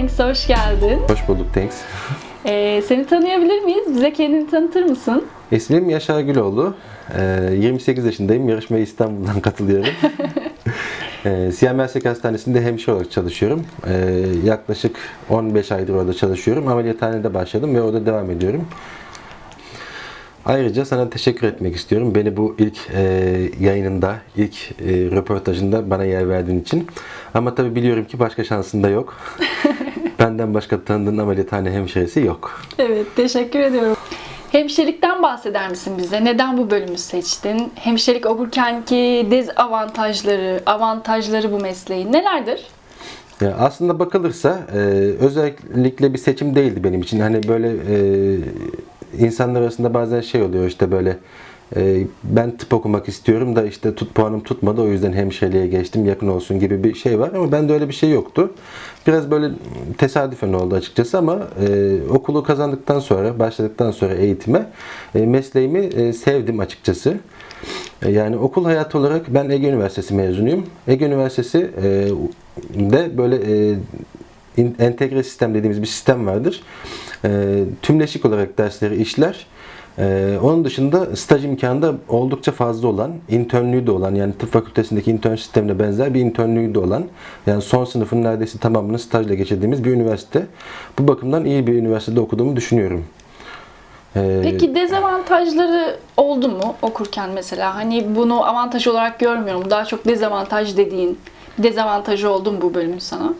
Tanks'a hoş geldin. Hoş bulduk, thanks. Ee, seni tanıyabilir miyiz? Bize kendini tanıtır mısın? İsmim Yaşar Güloğlu. Ee, 28 yaşındayım. Yarışmaya İstanbul'dan katılıyorum. ee, Siyah Meslek Hastanesi'nde hemşire olarak çalışıyorum. Ee, yaklaşık 15 aydır orada çalışıyorum. Ameliyathanede başladım ve orada devam ediyorum. Ayrıca sana teşekkür etmek istiyorum. Beni bu ilk e, yayınında, ilk e, röportajında bana yer verdiğin için. Ama tabii biliyorum ki başka şansın da yok. Benden başka tanıdığın ameliyathane hemşiresi yok. Evet, teşekkür ediyorum. Hemşirelikten bahseder misin bize? Neden bu bölümü seçtin? Hemşirelik okurkenki dezavantajları, avantajları bu mesleğin nelerdir? Ya aslında bakılırsa e, özellikle bir seçim değildi benim için. Hani böyle e, insanlar arasında bazen şey oluyor işte böyle e, ben tıp okumak istiyorum da işte tut puanım tutmadı o yüzden hemşireliğe geçtim yakın olsun gibi bir şey var ama bende öyle bir şey yoktu. Biraz böyle tesadüfen oldu açıkçası ama e, okulu kazandıktan sonra başladıktan sonra eğitime e, mesleğimi e, sevdim açıkçası. E, Yani okul hayatı olarak ben Ege Üniversitesi mezunuyum. Ege Üniversitesi e, de böyle e, entegre sistem dediğimiz bir sistem vardır. E, tümleşik olarak dersleri işler. E, onun dışında staj imkanı da oldukça fazla olan, internlüğü de olan yani tıp fakültesindeki intern sistemine benzer bir internlüğü de olan yani son sınıfın neredeyse tamamını stajla geçirdiğimiz bir üniversite. Bu bakımdan iyi bir üniversitede okuduğumu düşünüyorum. E, Peki dezavantajları oldu mu okurken mesela? Hani bunu avantaj olarak görmüyorum. Daha çok dezavantaj dediğin dezavantajı oldu mu bu bölümün sana?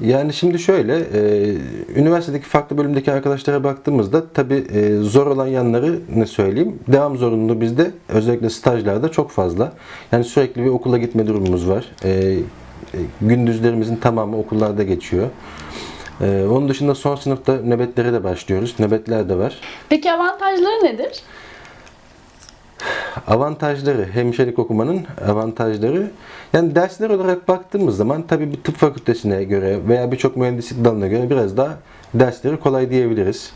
Yani şimdi şöyle, e, üniversitedeki farklı bölümdeki arkadaşlara baktığımızda tabii e, zor olan yanları ne söyleyeyim? Devam zorunluluğu bizde özellikle stajlarda çok fazla. Yani sürekli bir okula gitme durumumuz var. E, e, gündüzlerimizin tamamı okullarda geçiyor. E, onun dışında son sınıfta nöbetlere de başlıyoruz. Nöbetler de var. Peki avantajları nedir? Avantajları, hemşirelik okumanın avantajları. Yani dersler olarak baktığımız zaman tabii bir tıp fakültesine göre veya birçok mühendislik dalına göre biraz daha dersleri kolay diyebiliriz.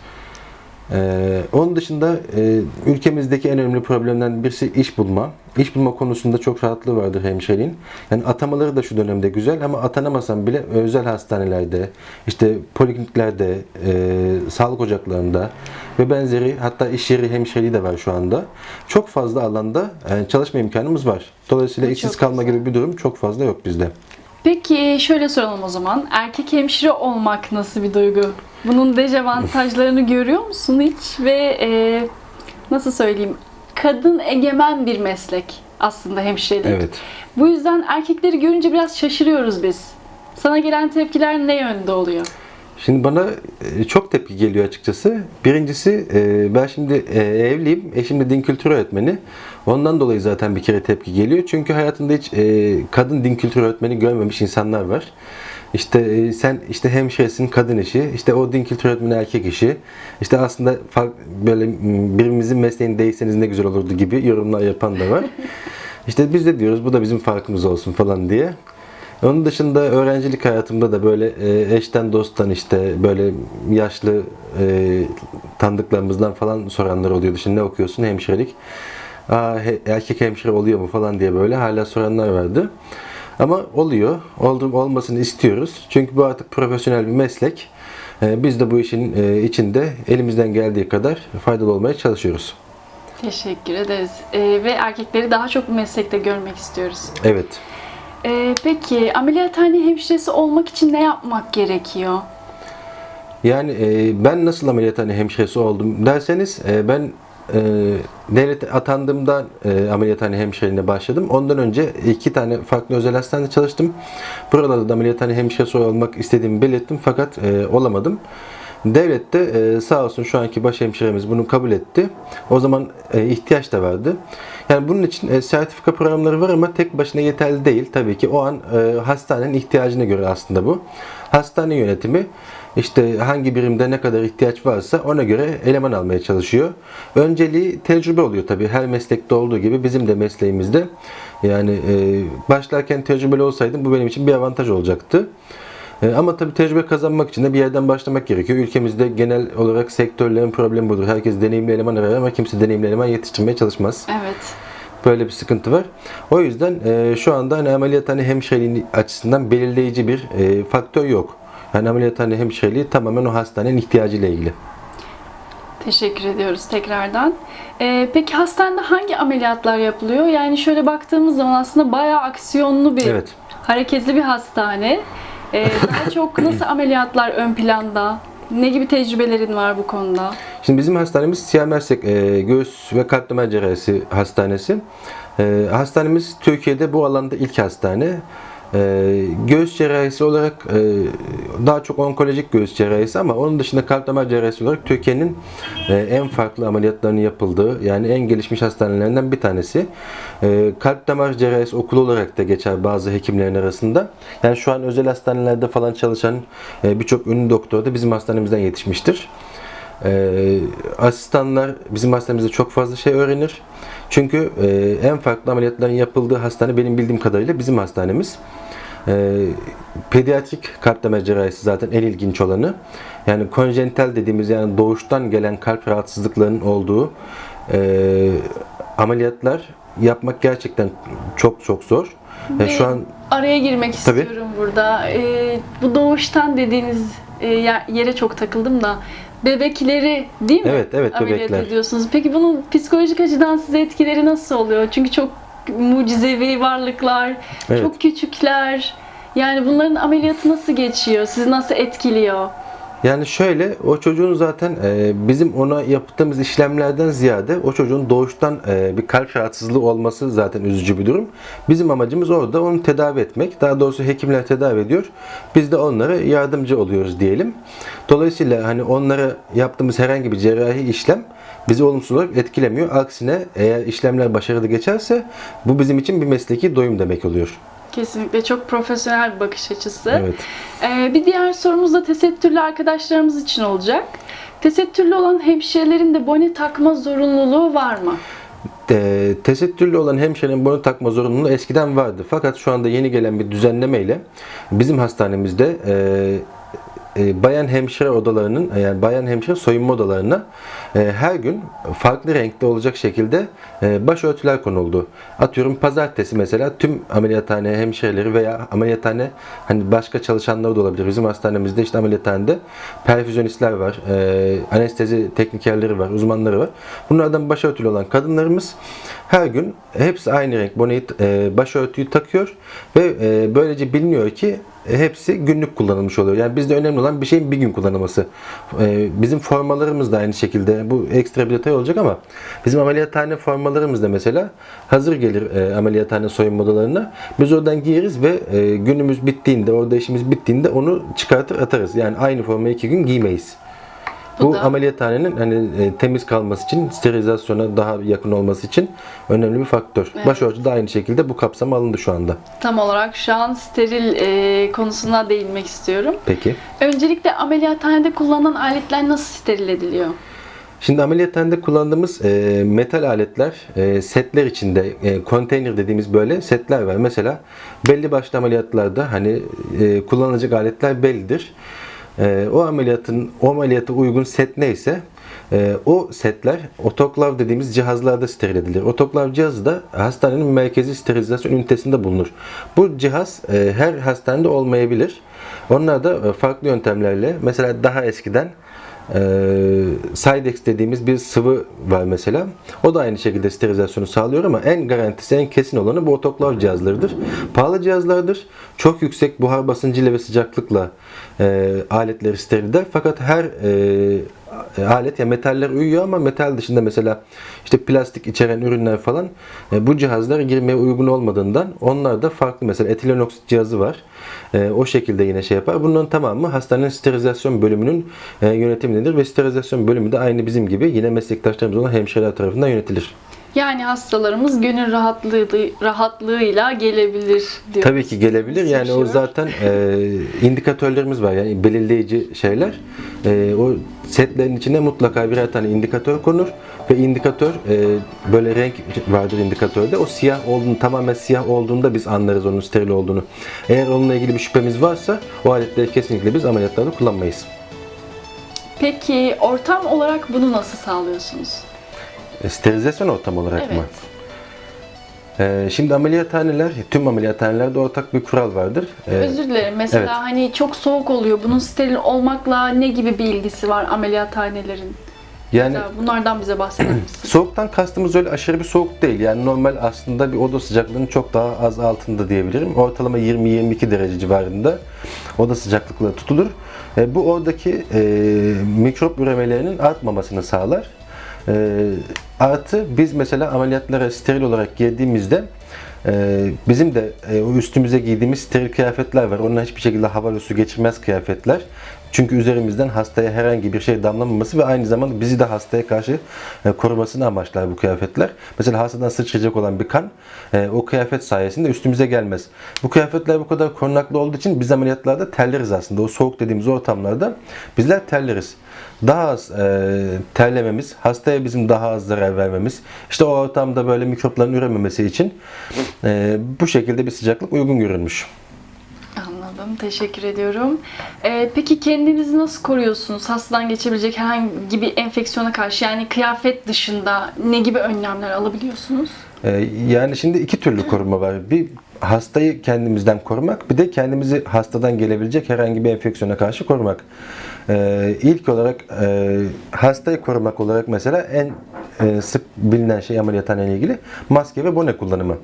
Ee, onun dışında e, ülkemizdeki en önemli problemlerden birisi iş bulma. İş bulma konusunda çok rahatlığı vardır hemşireliğin. Yani atamaları da şu dönemde güzel ama atanamasam bile özel hastanelerde, işte polikliniklerde, e, sağlık ocaklarında ve benzeri hatta iş yeri hemşireliği de var şu anda. Çok fazla alanda e, çalışma imkanımız var. Dolayısıyla Bu işsiz kalma güzel. gibi bir durum çok fazla yok bizde. Peki şöyle soralım o zaman. Erkek hemşire olmak nasıl bir duygu? Bunun dezavantajlarını görüyor musun hiç? Ve e, nasıl söyleyeyim? Kadın egemen bir meslek aslında hemşirelik. Evet. Bu yüzden erkekleri görünce biraz şaşırıyoruz biz. Sana gelen tepkiler ne yönde oluyor? Şimdi bana e, çok tepki geliyor açıkçası. Birincisi e, ben şimdi e, evliyim. Eşim de din kültürü öğretmeni. Ondan dolayı zaten bir kere tepki geliyor. Çünkü hayatında hiç kadın din kültürü öğretmeni görmemiş insanlar var. İşte sen işte hemşiresin kadın işi, işte o din kültürü öğretmeni erkek işi. İşte aslında böyle birimizin mesleğini değişseniz ne güzel olurdu gibi yorumlar yapan da var. İşte biz de diyoruz bu da bizim farkımız olsun falan diye. Onun dışında öğrencilik hayatımda da böyle e, eşten dosttan işte böyle yaşlı e, tanıdıklarımızdan falan soranlar oluyordu. Şimdi ne okuyorsun? Hemşirelik. Aa, he- erkek hemşire oluyor mu falan diye böyle hala soranlar vardı. Ama oluyor. Oldu, olmasını istiyoruz. Çünkü bu artık profesyonel bir meslek. E, biz de bu işin e, içinde elimizden geldiği kadar faydalı olmaya çalışıyoruz. Teşekkür ederiz. E, ve erkekleri daha çok bu meslekte görmek istiyoruz. Evet. E, peki ameliyathane hemşiresi olmak için ne yapmak gerekiyor? Yani e, ben nasıl ameliyathane hemşiresi oldum derseniz e, ben e, devlet atandığımda e, ameliyathane hemşireliğine başladım. Ondan önce iki tane farklı özel hastanede çalıştım. Buralarda da ameliyathane hemşiresi olmak istediğimi belirttim fakat e, olamadım. Devlet de e, sağ olsun şu anki baş hemşiremiz bunu kabul etti. O zaman e, ihtiyaç da vardı. Yani bunun için e, sertifika programları var ama tek başına yeterli değil. Tabii ki o an e, hastanenin ihtiyacına göre aslında bu. Hastane yönetimi işte hangi birimde ne kadar ihtiyaç varsa ona göre eleman almaya çalışıyor. Önceliği tecrübe oluyor tabii. Her meslekte olduğu gibi bizim de mesleğimizde. Yani e, başlarken tecrübeli olsaydım bu benim için bir avantaj olacaktı. E, Ama tabii tecrübe kazanmak için de bir yerden başlamak gerekiyor. Ülkemizde genel olarak sektörlerin problemi budur. Herkes deneyimli eleman arar ama kimse deneyimli eleman yetiştirmeye çalışmaz. Evet. Böyle bir sıkıntı var. O yüzden e, şu anda hani ameliyathane hemşireliği açısından belirleyici bir e, faktör yok. Yani ameliyathane hemşireliği tamamen o hastanenin ihtiyacıyla ilgili. Teşekkür ediyoruz tekrardan. Ee, peki hastanede hangi ameliyatlar yapılıyor? Yani şöyle baktığımız zaman aslında bayağı aksiyonlu bir, Evet. hareketli bir hastane. Ee, daha çok nasıl ameliyatlar ön planda? Ne gibi tecrübelerin var bu konuda? Şimdi bizim hastanemiz Siyah Mersek e, Göğüs ve Kalp Damar Cerrahisi Hastanesi. E, hastanemiz Türkiye'de bu alanda ilk hastane. E, göğüs cerrahisi olarak e, daha çok onkolojik göğüs cerrahisi ama onun dışında kalp damar cerrahisi olarak Türkiye'nin e, en farklı ameliyatlarının yapıldığı yani en gelişmiş hastanelerinden bir tanesi. E, kalp damar cerrahisi okulu olarak da geçer bazı hekimlerin arasında. Yani şu an özel hastanelerde falan çalışan e, birçok ünlü doktor da bizim hastanemizden yetişmiştir. Ee, asistanlar bizim hastanemizde çok fazla şey öğrenir. Çünkü e, en farklı ameliyatların yapıldığı hastane benim bildiğim kadarıyla bizim hastanemiz. Ee, pediatrik kalp damar cerrahisi zaten en ilginç olanı. Yani konjenital dediğimiz yani doğuştan gelen kalp rahatsızlıklarının olduğu e, ameliyatlar yapmak gerçekten çok çok zor. E, şu an Araya girmek Tabii. istiyorum burada. Ee, bu doğuştan dediğiniz e, yer- yere çok takıldım da bebekleri değil mi? Evet, evet, Ameliyat bebekler. ediyorsunuz. Peki bunun psikolojik açıdan size etkileri nasıl oluyor? Çünkü çok mucizevi varlıklar, Evet. çok küçükler. Yani bunların ameliyatı nasıl geçiyor? Sizi nasıl etkiliyor? Yani şöyle, o çocuğun zaten e, bizim ona yaptığımız işlemlerden ziyade o çocuğun doğuştan e, bir kalp rahatsızlığı olması zaten üzücü bir durum. Bizim amacımız orada onu tedavi etmek. Daha doğrusu hekimler tedavi ediyor. Biz de onlara yardımcı oluyoruz diyelim. Dolayısıyla hani onlara yaptığımız herhangi bir cerrahi işlem bizi olumsuz olarak etkilemiyor. Aksine eğer işlemler başarılı geçerse bu bizim için bir mesleki doyum demek oluyor. Kesinlikle çok profesyonel bir bakış açısı. Evet. Ee, bir diğer sorumuz da tesettürlü arkadaşlarımız için olacak. Tesettürlü olan hemşirelerin de bone takma zorunluluğu var mı? E, tesettürlü olan hemşirenin bunu takma zorunluluğu eskiden vardı. Fakat şu anda yeni gelen bir düzenlemeyle bizim hastanemizde e, e, bayan hemşire odalarının yani bayan hemşire soyunma odalarına her gün farklı renkte olacak şekilde e, başörtüler konuldu. Atıyorum pazartesi mesela tüm ameliyathane hemşireleri veya ameliyathane hani başka çalışanları da olabilir. Bizim hastanemizde işte ameliyathanede perfüzyonistler var, e, anestezi teknikerleri var, uzmanları var. Bunlardan başörtülü olan kadınlarımız her gün hepsi aynı renk boneyi, e, başörtüyü takıyor ve böylece biliniyor ki hepsi günlük kullanılmış oluyor. Yani bizde önemli olan bir şeyin bir gün kullanılması. E, bizim formalarımız da aynı şekilde. Bu ekstra bir detay olacak ama bizim ameliyathane formalarımız da mesela hazır gelir e, ameliyathane soyunma odalarına. Biz oradan giyeriz ve e, günümüz bittiğinde, orada işimiz bittiğinde onu çıkartır atarız. Yani aynı formayı iki gün giymeyiz. Bu Bu da- ameliyathanenin hani e, temiz kalması için, sterilizasyona daha yakın olması için önemli bir faktör. Evet. Başörtü de aynı şekilde bu kapsama alındı şu anda. Tam olarak şu an steril e, konusuna değinmek istiyorum. Peki. Öncelikle ameliyathanede kullanılan aletler nasıl steril ediliyor? Şimdi ameliyathanede kullandığımız e, metal aletler, e, setler içinde e, konteyner dediğimiz böyle setler var. Mesela belli başlı ameliyatlarda hani e, kullanılacak aletler bellidir. E, o ameliyatın o ameliyata uygun set neyse e, o setler otoklav dediğimiz cihazlarda steril edilir. Otoklav cihazı da hastanenin merkezi sterilizasyon ünitesinde bulunur. Bu cihaz e, her hastanede olmayabilir. Onlar da e, farklı yöntemlerle mesela daha eskiden e, Sidex dediğimiz bir sıvı var mesela. O da aynı şekilde sterilizasyonu sağlıyor ama en garantisi, en kesin olanı bu otoklav cihazlarıdır. Pahalı cihazlardır. Çok yüksek buhar basıncıyla ve sıcaklıkla e, aletleri steril eder. Fakat her e, alet ya metaller uyuyor ama metal dışında mesela işte plastik içeren ürünler falan e, bu cihazlar girmeye uygun olmadığından onlar da farklı mesela etilen oksit cihazı var. E, o şekilde yine şey yapar. Bunların tamamı hastanenin sterilizasyon bölümünün e, yönetimindedir ve sterilizasyon bölümü de aynı bizim gibi yine meslektaşlarımız olan hemşireler tarafından yönetilir. Yani hastalarımız gönül rahatlığı, rahatlığıyla gelebilir diyor. Tabii ki gelebilir. Yani o Seçiyor. zaten e, indikatörlerimiz var. Yani belirleyici şeyler. E, o setlerin içine mutlaka birer tane indikatör konur ve indikatör e, böyle renk vardır indikatörde. O siyah olduğunu tamamen siyah olduğunda biz anlarız onun steril olduğunu. Eğer onunla ilgili bir şüphemiz varsa o aletleri kesinlikle biz ameliyatlarda kullanmayız. Peki ortam olarak bunu nasıl sağlıyorsunuz? E, sterilizasyon ortamı olarak mı? Evet. Ee, şimdi ameliyathaneler, tüm ameliyathanelerde ortak bir kural vardır. Ee, Özür dilerim. Mesela evet. hani çok soğuk oluyor. Bunun steril olmakla ne gibi bir ilgisi var ameliyathanelerin? yani Mesela bunlardan bize bahseder misin? soğuktan kastımız öyle aşırı bir soğuk değil. Yani normal aslında bir oda sıcaklığının çok daha az altında diyebilirim. Ortalama 20-22 derece civarında oda sıcaklıkları tutulur. E, bu oradaki e, mikrop üremelerinin artmamasını sağlar. E, artı biz mesela ameliyatlara steril olarak girdiğimizde e, bizim de e, üstümüze giydiğimiz steril kıyafetler var. Onlar hiçbir şekilde hava ve su geçirmez kıyafetler. Çünkü üzerimizden hastaya herhangi bir şey damlamaması ve aynı zamanda bizi de hastaya karşı e, korumasını amaçlar bu kıyafetler. Mesela hastadan sıçrayacak olan bir kan e, o kıyafet sayesinde üstümüze gelmez. Bu kıyafetler bu kadar korunaklı olduğu için biz ameliyatlarda terleriz aslında. O soğuk dediğimiz ortamlarda bizler terleriz. Daha az e, terlememiz, hastaya bizim daha az zarar vermemiz, işte o ortamda böyle mikropların ürememesi için e, bu şekilde bir sıcaklık uygun görülmüş. Anladım. Teşekkür ediyorum. Ee, peki kendinizi nasıl koruyorsunuz hastadan geçebilecek herhangi bir enfeksiyona karşı? Yani kıyafet dışında ne gibi önlemler alabiliyorsunuz? Ee, Yani şimdi iki türlü koruma var. Bir hastayı kendimizden korumak, bir de kendimizi hastadan gelebilecek herhangi bir enfeksiyona karşı korumak. Ee, ilk olarak e, hastayı korumak olarak mesela en e, sık bilinen şey ameliyathane ile ilgili maske ve bone kullanımı.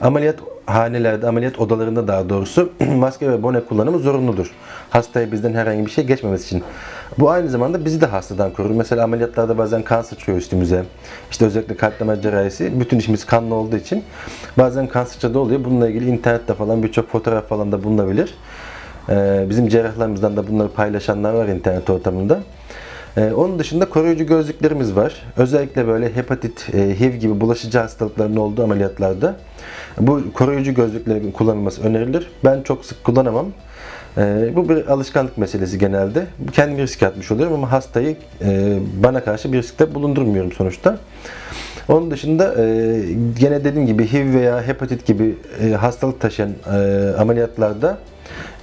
Ameliyat hanelerde, ameliyat odalarında daha doğrusu maske ve bone kullanımı zorunludur. Hastaya bizden herhangi bir şey geçmemesi için. Bu aynı zamanda bizi de hastadan korur. Mesela ameliyatlarda bazen kan sıçrıyor üstümüze. İşte özellikle kalp damar cerrahisi. Bütün işimiz kanlı olduğu için bazen kan sıçradığı oluyor. Bununla ilgili internette falan birçok fotoğraf falan da bulunabilir. Ee, bizim cerrahlarımızdan da bunları paylaşanlar var internet ortamında. Ee, onun dışında koruyucu gözlüklerimiz var. Özellikle böyle hepatit, e, HIV gibi bulaşıcı hastalıkların olduğu ameliyatlarda bu koruyucu gözlüklerin kullanılması önerilir. Ben çok sık kullanamam. Ee, bu bir alışkanlık meselesi genelde. Kendimi risk atmış oluyorum ama hastayı e, bana karşı bir riskte bulundurmuyorum sonuçta. Onun dışında e, gene dediğim gibi HIV veya hepatit gibi hastalık taşıyan e, ameliyatlarda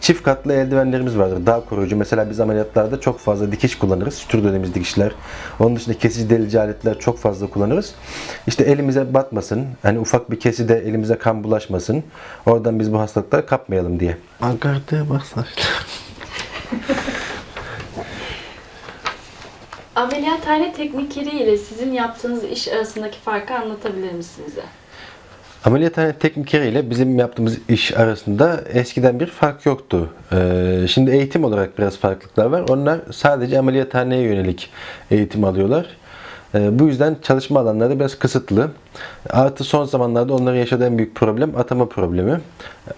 çift katlı eldivenlerimiz vardır. Daha koruyucu. Mesela biz ameliyatlarda çok fazla dikiş kullanırız. Sütür dönemimiz dikişler. Onun dışında kesici delici aletler çok fazla kullanırız. İşte elimize batmasın. Hani ufak bir kesi de elimize kan bulaşmasın. Oradan biz bu hastalıkları kapmayalım diye. Agartı masajlar. Ameliyathane teknikeri ile sizin yaptığınız iş arasındaki farkı anlatabilir misiniz bize? Ameliyathane teknikeri ile bizim yaptığımız iş arasında eskiden bir fark yoktu. Ee, şimdi eğitim olarak biraz farklılıklar var. Onlar sadece ameliyathaneye yönelik eğitim alıyorlar. Ee, bu yüzden çalışma alanları biraz kısıtlı. Artı son zamanlarda onların yaşadığı en büyük problem atama problemi.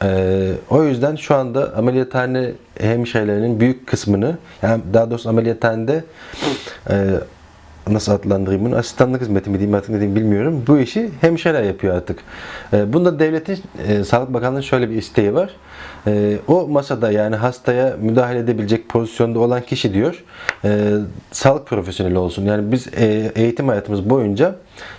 Ee, o yüzden şu anda ameliyathane hemşirelerinin büyük kısmını, yani daha doğrusu ameliyathanede e, nasıl adlandırayım bunu? Asistanlık hizmeti mi diyeyim artık ne diyeyim bilmiyorum. Bu işi hemşireler yapıyor artık. E, Bunda devletin, e, Sağlık Bakanlığı'nın şöyle bir isteği var. E, O masada yani hastaya müdahale edebilecek pozisyonda olan kişi diyor, e, sağlık profesyoneli olsun. Yani biz e, eğitim hayatımız boyunca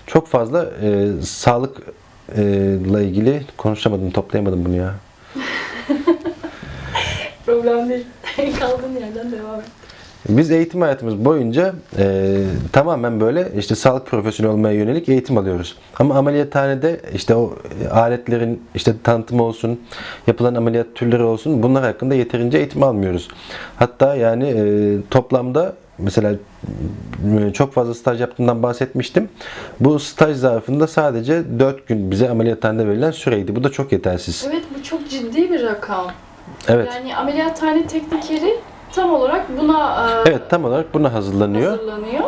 çok fazla e, sağlıkla ilgili konuşamadım, toplayamadım bunu ya. Problem değil. Kaldığın yerden devam et. Biz eğitim hayatımız boyunca e, tamamen böyle işte sağlık profesyoneli olmaya yönelik eğitim alıyoruz. Ama ameliyathanede işte o aletlerin işte tanıtımı olsun, yapılan ameliyat türleri olsun bunlar hakkında yeterince eğitim almıyoruz. Hatta yani e, toplamda mesela e, çok fazla staj yaptığımdan bahsetmiştim. Bu staj zarfında sadece 4 gün bize ameliyathanede verilen süreydi. Bu da çok yetersiz. Evet bu çok ciddi bir rakam. Evet. Yani ameliyathane teknikeri tam olarak buna e, Evet tam olarak buna hazırlanıyor. hazırlanıyor.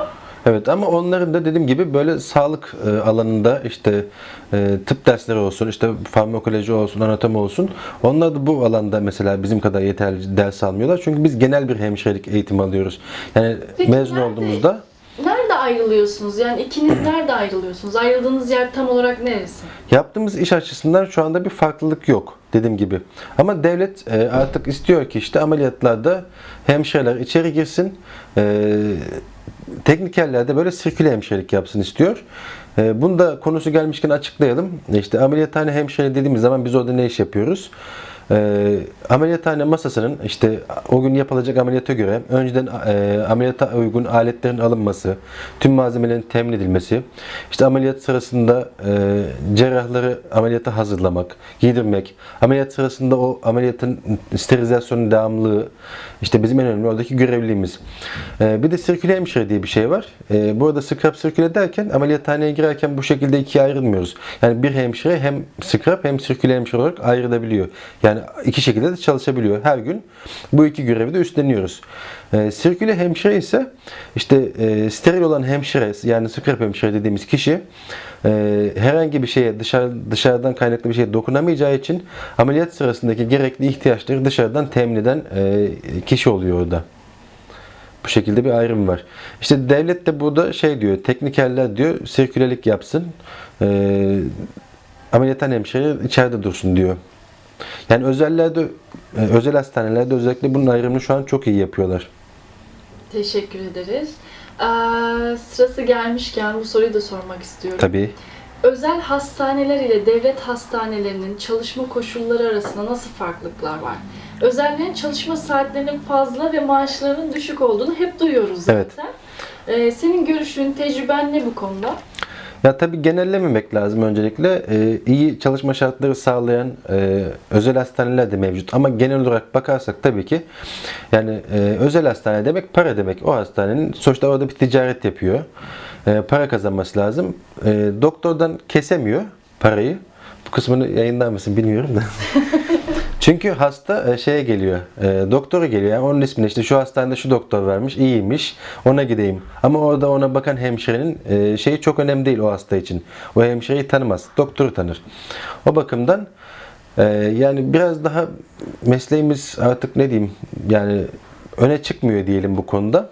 Evet ama onların da dediğim gibi böyle sağlık e, alanında işte e, tıp dersleri olsun, işte farmakoloji olsun, anatomi olsun. Onlar da bu alanda mesela bizim kadar yeterli ders almıyorlar. Çünkü biz genel bir hemşirelik eğitimi alıyoruz. Yani Peki mezun nerede? olduğumuzda Nerede ayrılıyorsunuz? Yani ikiniz nerede ayrılıyorsunuz? Ayrıldığınız yer tam olarak neresi? yaptığımız iş açısından şu anda bir farklılık yok dediğim gibi. Ama devlet e, artık istiyor ki işte ameliyatlarda hemşireler içeri girsin. E, teknikerler de böyle sirküle hemşirelik yapsın istiyor. E, bunu da konusu gelmişken açıklayalım. İşte ameliyathane hemşire dediğimiz zaman biz orada ne iş yapıyoruz? E, ameliyathane masasının işte o gün yapılacak ameliyata göre önceden e, ameliyata uygun aletlerin alınması, tüm malzemelerin temin edilmesi, işte ameliyat sırasında e, cerrahları ameliyata hazırlamak, giydirmek, ameliyat sırasında o ameliyatın sterilizasyonu devamlılığı, işte bizim en önemli oradaki görevliliğimiz. E, bir de sirküle hemşire diye bir şey var. E, burada scrub sirküle derken ameliyathaneye girerken bu şekilde ikiye ayrılmıyoruz. Yani bir hemşire hem scrub hem sirküle hemşire olarak ayrılabiliyor. Yani iki şekilde de çalışabiliyor. Her gün bu iki görevi de üstleniyoruz. E, sirküle hemşire ise işte e, steril olan hemşire yani scrub hemşire dediğimiz kişi e, herhangi bir şeye dışarı, dışarıdan kaynaklı bir şeye dokunamayacağı için ameliyat sırasındaki gerekli ihtiyaçları dışarıdan temin eden e, kişi oluyor orada. Bu şekilde bir ayrım var. İşte devlet de burada şey diyor, teknikerler diyor, sirkülelik yapsın, e, ameliyathane hemşire içeride dursun diyor. Yani özellerde, e, özel hastanelerde özellikle bunun ayrımını şu an çok iyi yapıyorlar. Teşekkür ederiz. Ee, sırası gelmişken bu soruyu da sormak istiyorum. Tabii. Özel hastaneler ile devlet hastanelerinin çalışma koşulları arasında nasıl farklılıklar var? Özellerin çalışma saatlerinin fazla ve maaşlarının düşük olduğunu hep duyuyoruz zaten. Evet. Ee, senin görüşün, tecrüben ne bu konuda? Ya tabii genellememek lazım öncelikle. Ee, iyi çalışma şartları sağlayan e, özel hastaneler de mevcut. Ama genel olarak bakarsak tabii ki yani e, özel hastane demek para demek. O hastanenin sonuçta orada bir ticaret yapıyor. E, para kazanması lazım. E, doktordan kesemiyor parayı. Bu kısmını yayınlar mısın bilmiyorum da. Çünkü hasta e, şeye geliyor, e, doktora geliyor. Yani onun ismini işte şu hastanede şu doktor vermiş, iyiymiş, ona gideyim. Ama orada ona bakan hemşirenin e, şeyi çok önemli değil o hasta için. O hemşireyi tanımaz, doktoru tanır. O bakımdan e, yani biraz daha mesleğimiz artık ne diyeyim yani öne çıkmıyor diyelim bu konuda.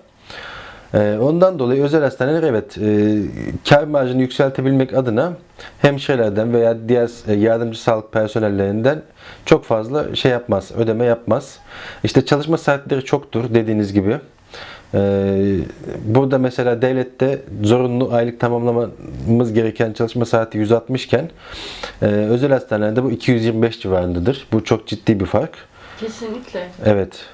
Ee, Ondan dolayı özel hastaneler evet e, kar marjını yükseltebilmek adına hemşirelerden veya diğer e, yardımcı sağlık personellerinden çok fazla şey yapmaz, ödeme yapmaz. İşte çalışma saatleri çoktur dediğiniz gibi. Ee, Burada mesela devlette zorunlu aylık tamamlamamız gereken çalışma saati 160 iken e, özel hastanelerde bu 225 civarındadır. Bu çok ciddi bir fark. Kesinlikle. Evet.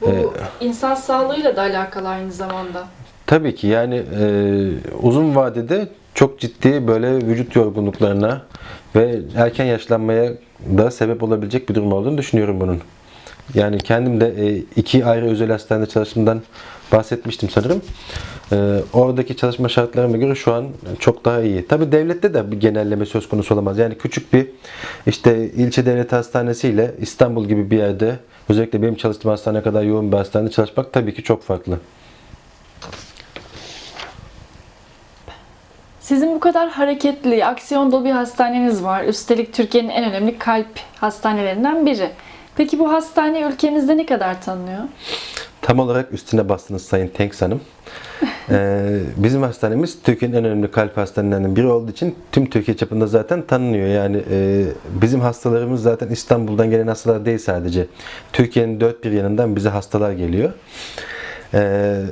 Bu Ee, insan sağlığıyla da alakalı aynı zamanda. Tabii ki yani e, uzun vadede çok ciddi böyle vücut yorgunluklarına ve erken yaşlanmaya da sebep olabilecek bir durum olduğunu düşünüyorum bunun. Yani kendim de e, iki ayrı özel hastanede çalıştığımdan bahsetmiştim sanırım. E, oradaki çalışma şartlarıma göre şu an çok daha iyi. Tabii devlette de bir genelleme söz konusu olamaz. Yani küçük bir işte ilçe devlet hastanesiyle İstanbul gibi bir yerde özellikle benim çalıştığım hastane kadar yoğun bir hastanede çalışmak tabii ki çok farklı. Sizin bu kadar hareketli, aksiyon dolu bir hastaneniz var. Üstelik Türkiye'nin en önemli kalp hastanelerinden biri. Peki bu hastane ülkemizde ne kadar tanınıyor? Tam olarak üstüne bastınız Sayın Tenks Hanım. Ee, bizim hastanemiz Türkiye'nin en önemli kalp hastanelerinden biri olduğu için tüm Türkiye çapında zaten tanınıyor. Yani e, bizim hastalarımız zaten İstanbul'dan gelen hastalar değil sadece. Türkiye'nin dört bir yanından bize hastalar geliyor. Ee,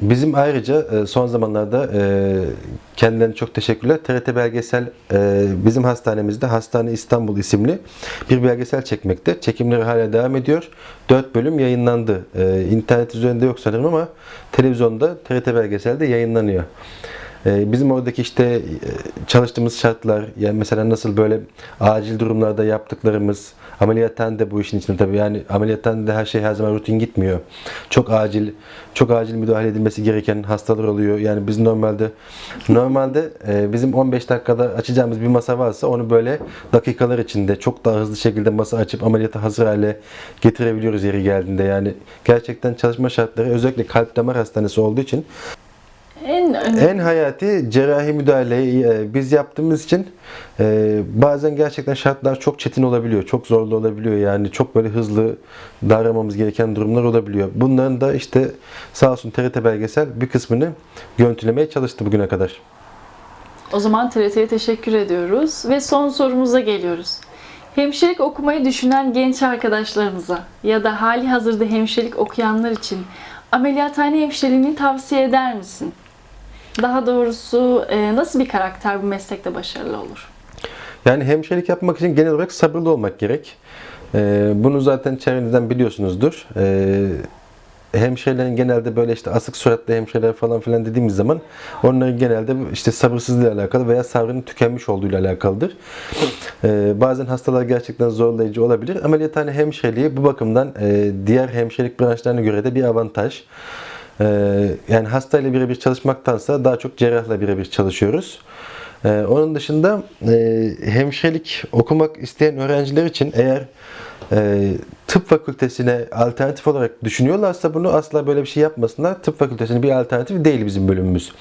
Bizim ayrıca e, son zamanlarda e, kendilerine çok teşekkürler. TRT Belgesel e, bizim hastanemizde Hastane İstanbul isimli bir belgesel çekmekte. Çekimleri hala devam ediyor. 4 bölüm yayınlandı. İnternet üzerinde yok sanırım ama televizyonda TRT Belgesel'de yayınlanıyor. E, Bizim oradaki işte e, çalıştığımız şartlar, yani mesela nasıl böyle acil durumlarda yaptıklarımız, ameliyathanede bu işin içinde tabii yani ameliyathanede her şey her zaman rutin gitmiyor. Çok acil, çok acil müdahale edilmesi gereken hastalar oluyor. Yani biz normalde normalde e, bizim 15 dakikada açacağımız bir masa varsa onu böyle dakikalar içinde çok daha hızlı şekilde masa açıp ameliyata hazır hale getirebiliyoruz yeri geldiğinde. Yani gerçekten çalışma şartları özellikle kalp damar hastanesi olduğu için En en hayati cerrahi müdahaleyi e, biz yaptığımız için e, bazen gerçekten şartlar çok çetin olabiliyor, çok zorlu olabiliyor. Yani çok böyle hızlı davranmamız gereken durumlar olabiliyor. Bunların da işte sağ olsun TRT belgesel bir kısmını görüntülemeye çalıştı bugüne kadar. O zaman TRT'ye teşekkür ediyoruz ve son sorumuza geliyoruz. Hemşirelik okumayı düşünen genç arkadaşlarımıza ya da hali hazırda hemşirelik okuyanlar için ameliyathane hemşireliğini tavsiye eder misin? Daha doğrusu e, nasıl bir karakter bu meslekte başarılı olur? Yani hemşirelik yapmak için genel olarak sabırlı olmak gerek. Ee, bunu zaten çevrenizden biliyorsunuzdur. Ee, hemşirelerin genelde böyle işte asık suratlı hemşireler falan filan dediğimiz zaman onların genelde işte sabırsızlığıyla alakalı veya sabrının tükenmiş olduğuyla alakalıdır. Bazen hastalar gerçekten zorlayıcı olabilir. Ameliyathane hemşireliği bu bakımdan e, diğer hemşirelik branşlarına göre de bir avantaj. Ee, yani hastayla birebir çalışmaktansa daha çok cerrahla birebir çalışıyoruz. Ee, onun dışında e, hemşirelik okumak isteyen öğrenciler için eğer e, tıp fakültesine alternatif olarak düşünüyorlarsa bunu asla böyle bir şey yapmasınlar. Tıp fakültesinin bir alternatifi değil bizim bölümümüz.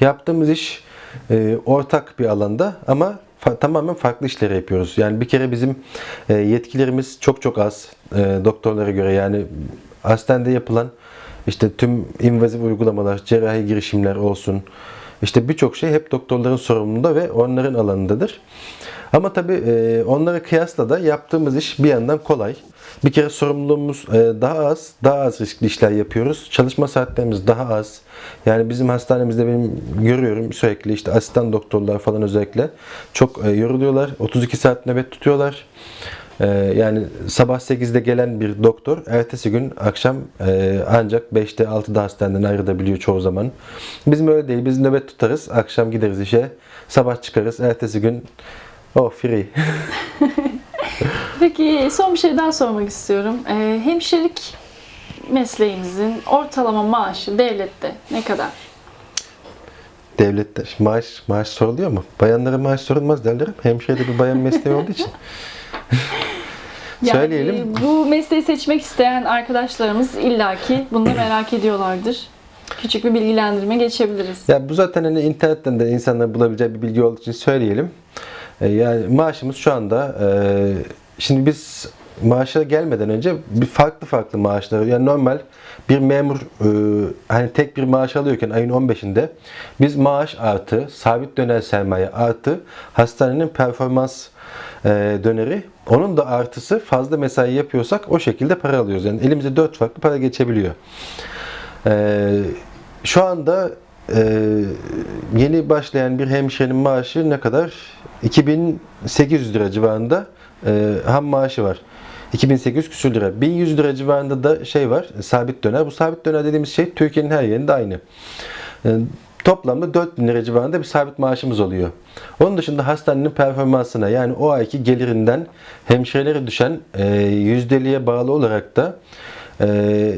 Yaptığımız iş e, ortak bir alanda ama tamamen farklı işleri yapıyoruz. Yani bir kere bizim yetkilerimiz çok çok az doktorlara göre. Yani hastanede yapılan işte tüm invazif uygulamalar, cerrahi girişimler olsun. İşte birçok şey hep doktorların sorumluluğunda ve onların alanındadır. Ama tabii e, onlara kıyasla da yaptığımız iş bir yandan kolay. Bir kere sorumluluğumuz e, daha az, daha az riskli işler yapıyoruz. Çalışma saatlerimiz daha az. Yani bizim hastanemizde benim görüyorum sürekli işte asistan doktorlar falan özellikle çok e, yoruluyorlar. 32 saat nöbet tutuyorlar. E, yani sabah 8'de gelen bir doktor ertesi gün akşam e, ancak 5'te 6'da hastaneden ayrılabiliyor çoğu zaman. Bizim öyle değil. Biz nöbet tutarız. Akşam gideriz işe. Sabah çıkarız. Ertesi gün oh free. Peki son bir şey daha sormak istiyorum. Ee, hemşirelik mesleğimizin ortalama maaşı devlette ne kadar? Devlette maaş maaş soruluyor mu? Bayanlara maaş sorulmaz derler. Hemşire de bir bayan mesleği olduğu için. Yani Söyleyelim. bu mesleği seçmek isteyen arkadaşlarımız illaki bunu da merak ediyorlardır. Küçük bir bilgilendirme geçebiliriz. Ya bu zaten hani internetten de insanların bulabileceği bir bilgi olduğu için söyleyelim. E, yani maaşımız şu anda e, şimdi biz maaşa gelmeden önce bir farklı farklı maaşlar yani normal bir memur e, hani tek bir maaş alıyorken ayın 15'inde biz maaş artı sabit döner sermaye artı hastanenin performans e, döneri onun da artısı fazla mesai yapıyorsak o şekilde para alıyoruz. Yani elimize 4 farklı para geçebiliyor. Ee, şu anda e, yeni başlayan bir hemşirenin maaşı ne kadar? 2800 lira civarında e, ham maaşı var. 2800 küsür lira. 1100 lira civarında da şey var, sabit döner. Bu sabit döner dediğimiz şey Türkiye'nin her yerinde aynı. E, toplamda 4000 lira civarında bir sabit maaşımız oluyor. Onun dışında hastanenin performansına yani o ayki gelirinden hemşirelere düşen e, yüzdeliğe bağlı olarak da e,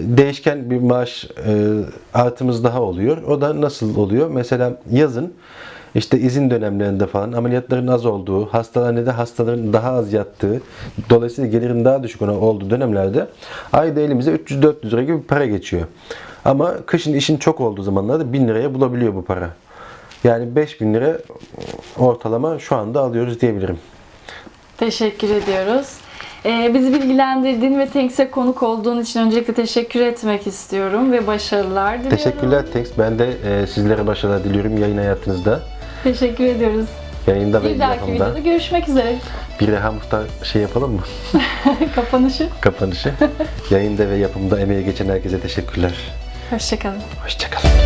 değişken bir maaş e, artımız daha oluyor. O da nasıl oluyor? Mesela yazın işte izin dönemlerinde falan ameliyatların az olduğu, hastanede hastaların daha az yattığı, dolayısıyla gelirin daha düşük olduğu dönemlerde ayda elimize 300-400 lira gibi bir para geçiyor. Ama kışın işin çok olduğu zamanlarda 1000 liraya bulabiliyor bu para. Yani 5000 lira ortalama şu anda alıyoruz diyebilirim. Teşekkür ediyoruz. Ee, bizi bilgilendirdiğin ve Tanks'e konuk olduğun için öncelikle teşekkür etmek istiyorum ve başarılar diliyorum. Teşekkürler Tex. Ben de e, sizlere başarılar diliyorum yayın hayatınızda. Teşekkür ediyoruz. Yayında ve Bir dahaki videoda görüşmek üzere. Bir de Hamur'da şey yapalım mı? Kapanışı. Kapanışı. Yayında ve yapımda emeği geçen herkese teşekkürler. Hoşçakalın. Hoşçakalın.